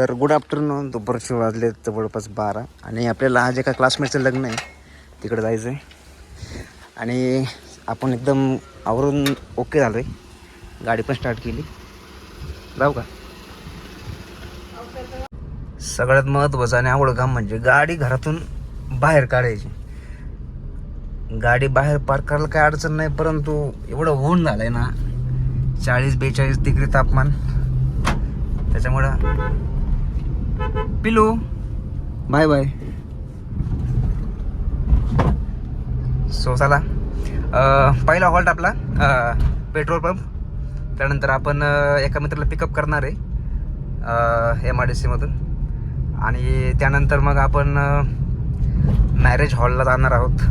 तर good afternoon दुपारचे वाजले जवळपास बारा. आणि आपल्याला जे का क्लासमेटचं लग्न आहे. तिकडे जायचं आहे आणि आपण एकदम आवरून ओके झालो आहे गाडी पण स्टार्ट केली. जाऊ का? सगळ्यात महत्त्वाचं आणि आवड काम म्हणजे गाडी घरातून बाहेर काढायची. गाडी बाहेर पार्क करायला काही अडचण नाही परंतु एवढं ऊन आहे ना. चाळीस बेचाळीस डिग्री तापमान. त्याच्यामुळं पिलू. Bye bye. सो चला. पहिला हॉल्ट आपला पेट्रोल पंप. त्यानंतर आपण एका मित्राला पिकअप करणार आहे एम आय डी सीमधून आणि त्यानंतर मग आपण मॅरेज हॉलला जाणार आहोत.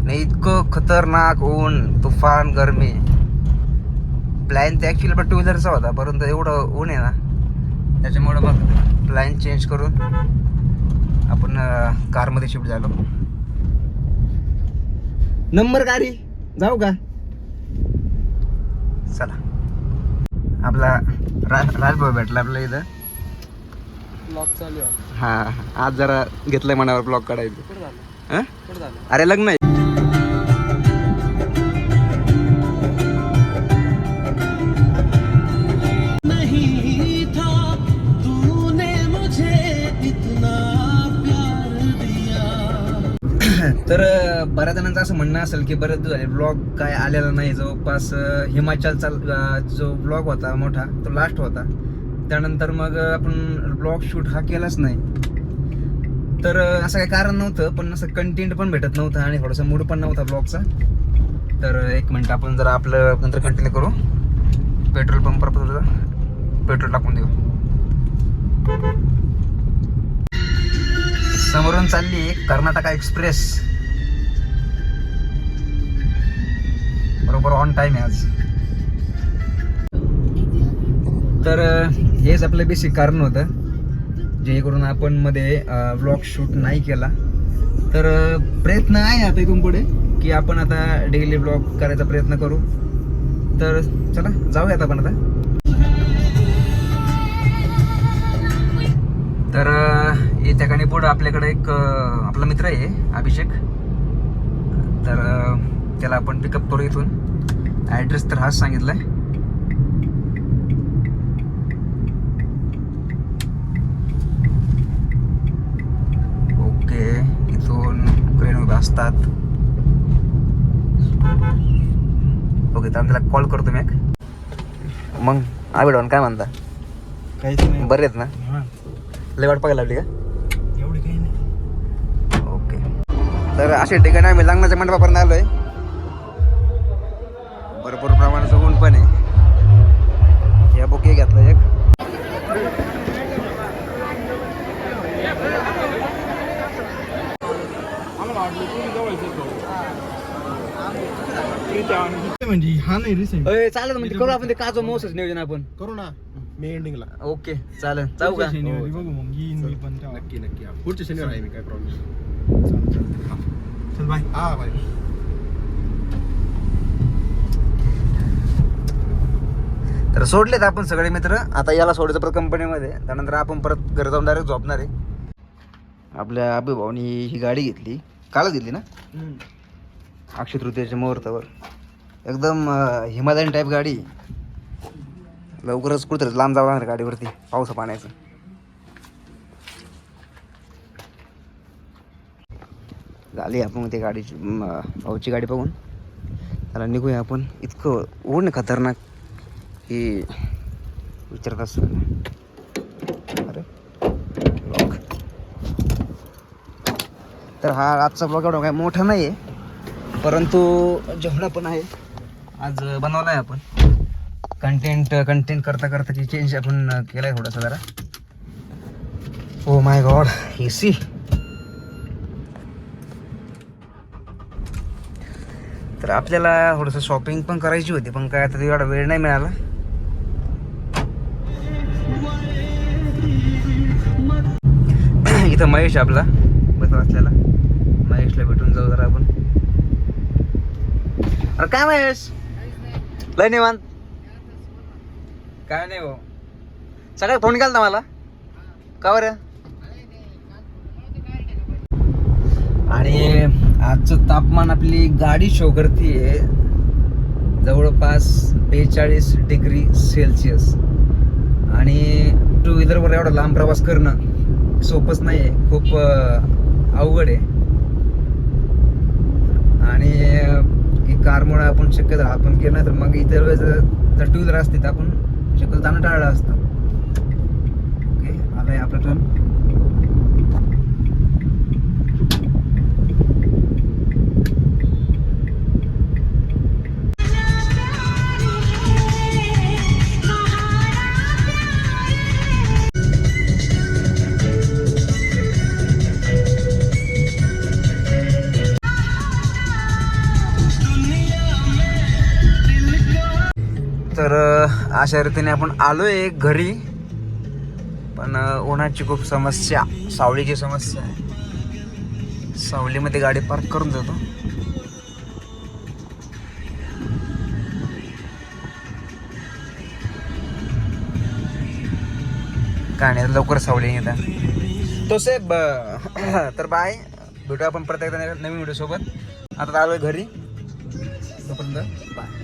आणि इतकं खतरनाक ऊन तुफान गरमी. प्लॅन तर ॲक्च्युली आपला टू व्हीलरचा होता परंतु एवढं ऊन आहे ना त्याच्यामुळं मग प्लॅन चेंज करून आपण कारमध्ये शिफ्ट झालो. नंबर गाडी जाऊ का? चला. आपला रा राजभाऊ भेटला आपल्या इथं. ब्लॉक चालू हा आज जरा घेतलंय मनावर ब्लॉग काढायचं. हं? अरे लग्न आहे. बऱ्याच जणांचं असं म्हणणं असेल की बरेच दिवस झाले ब्लॉग काय आलेला नाही. जवळपास हिमाचलचा जो ब्लॉग होता मोठा तो लास्ट होता. त्यानंतर मग आपण ब्लॉग शूट हा केलाच नाही. तर असं काही कारण नव्हतं पण असं कंटेंट पण भेटत नव्हतं आणि थोडासा मूड पण नव्हता ब्लॉगचा तर एक मिनटं आपण जरा आपलं नंतर कंटिन्यू करू. पेट्रोल पंपवर पेट्रोल टाकून देऊ. समोरून चालली कर्नाटका एक्सप्रेस. बरोबर ऑन टाइम आहे आज. तर हेच आपलं बेसिक कारण होतं. जेणेकरून आपण मध्ये ब्लॉग शूट नाही केला. तर प्रयत्न आहे आता इथून पुढे की आपण आता डेली ब्लॉग करायचा प्रयत्न करू. तर चला जाऊयात आपण आता. तर या ठिकाणी पुढं आपल्याकडे एक आपला मित्र आहे अभिषेक. तर त्याला आपण पिकअप करू इथून. ॲड्रेस तर हाच सांगितलाय. ओके इथून ट्रेन उभ्या असतात. ओके तर आम्ही त्याला कॉल करतो मी एक. मग आविडवान काय म्हणता? काहीच नाही. बरे आहेत ना? लय वाट पाहायला लागली का? एवढी काही नाही. ओके तर अशा ठिकाणी आम्ही लग्नाच्या मंडपापर्यंत आलोय. भरपूर प्रमाणाचं ऊन पण आहे. या बुके घेतला एक. म्हणजे हा नाही रिसेंट चालेल म्हणजे करू आपण ते काजो मोसच नियोजन आपण. करू ना. मे एंडिंगला ओके चालेल. जाऊ का? शनिवारी बघू मग. येईन मी पण तेव्हा. नक्की नक्की. हा. पुढच्या शनिवार आहे मी काय प्रॉब्लेम चल बाय हा बाय तर सोडलेत आपण सगळे मित्र. आता याला सोडायचं परत कंपनीमध्ये त्यानंतर आपण परत घरी जाऊन डायरेक्ट झोपणार आहे. आपल्या अभिभावनी ही गाडी घेतली. कालच घेतली ना? अक्षय तृतीयाच्या मुहूर्तावर. एकदम हिमालयन टाईप गाडी. लवकरच कुठेतरी लांब जावं लागणार गाडीवरती. पावसा पाण्याचं. झाली आपण ते गाडीची भाऊची गाडी बघून. त्याला निघूया आपण. इतकं ऊन आहे खतरनाक. की विचारत असं अरे ब्लॉग तर हा आजचा ब्लॉग एवढा काय मोठा नाही आहे परंतु जेवढा पण आहे आज बनवला आहे आपण. कंटेंट कंटेंट करता करता की चेंज आपण केला आहे थोडासा जरा. Oh my God A C तर आपल्याला थोडंसं शॉपिंग पण करायची होती पण काय आता एवढा वेळ नाही मिळाला. इथं महेश आपला. बस असलेला. महेशला भेटून जाऊ जरा आपण. अरे काय महेश? लय निवांत. काय नाही भाऊ. सकाळी फोन केला मला. का बरं? आणि आजचं तापमान आपली गाडी शो करते जवळपास बेचाळीस डिग्री सेल्सिअस. आणि टू व्हीलरवर एवढा लांब प्रवास करणं. सोपंच नाही आहे खूप अवघड आहे. आणि कारमुळे आपण शक्यतो आपण केलं नाही तर मग इतर वेळेस जर टू व्हीलर असते तर आपण शक्यतो जाणं टाळलं असतं. ओके आलं आहे आपलं टर्न अशा रीतीने आपण आलोय घरी. पण उन्हाची खूप समस्या सावलीची समस्या आहे. सावलीमध्ये गाडी पार्क करून जातो. काय नाही लवकर सावली येतात तो साहेब तर बाय. भेटू आपण प्रत्येक नवीन व्हिडिओ सोबत आता आहे घरी. तोपर्यंत बाय.